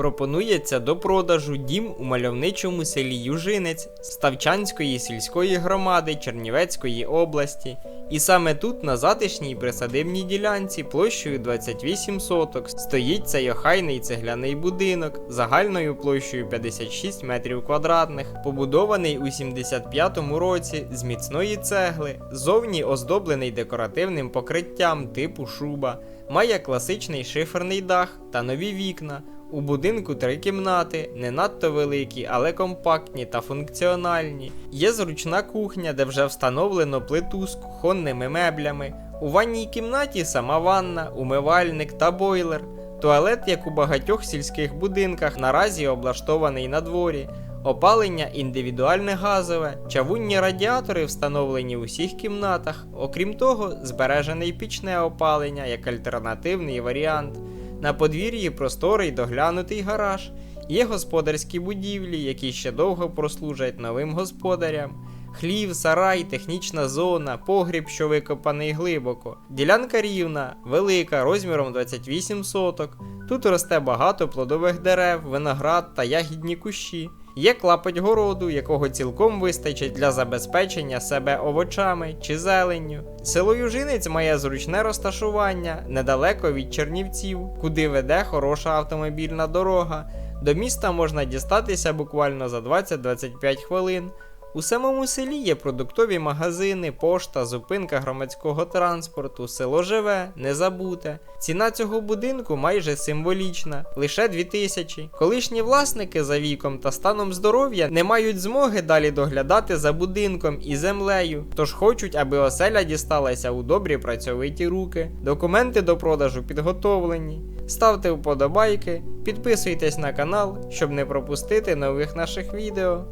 Пропонується до продажу дім у мальовничому селі Южинець Ставчанської сільської громади Чернівецької області. І саме тут, на затишній присадибній ділянці, площею 28 соток, стоїть цей охайний цегляний будинок загальною площею 56 метрів квадратних, побудований у 75-му році з міцної цегли, зовні оздоблений декоративним покриттям типу шуба, має класичний шиферний дах та нові вікна. У будинку три кімнати, не надто великі, але компактні та функціональні. Є зручна кухня, де вже встановлено плиту з кухонними меблями. У ванній кімнаті сама ванна, умивальник та бойлер. Туалет, як у багатьох сільських будинках, наразі облаштований на дворі. Опалення індивідуальне газове, чавунні радіатори встановлені у всіх кімнатах. Окрім того, збережене й пічне опалення як альтернативний варіант. На подвір'ї просторий доглянутий гараж. Є господарські будівлі, які ще довго прослужать новим господарям. Хлів, сарай, технічна зона, погріб, що викопаний глибоко. Ділянка рівна, велика, розміром 28 соток. Тут росте багато плодових дерев, виноград та ягідні кущі. Є клапоть городу, якого цілком вистачить для забезпечення себе овочами чи зеленню. Село Южинець має зручне розташування недалеко від Чернівців, куди веде хороша автомобільна дорога. До міста можна дістатися буквально за 20-25 хвилин. У самому селі є продуктові магазини, пошта, зупинка громадського транспорту, село живе, не забуте. Ціна цього будинку майже символічна, лише 2000. Колишні власники за віком та станом здоров'я не мають змоги далі доглядати за будинком і землею, тож хочуть, аби оселя дісталася у добрі працьовиті руки. Документи до продажу підготовлені. Ставте вподобайки, підписуйтесь на канал, щоб не пропустити нових наших відео.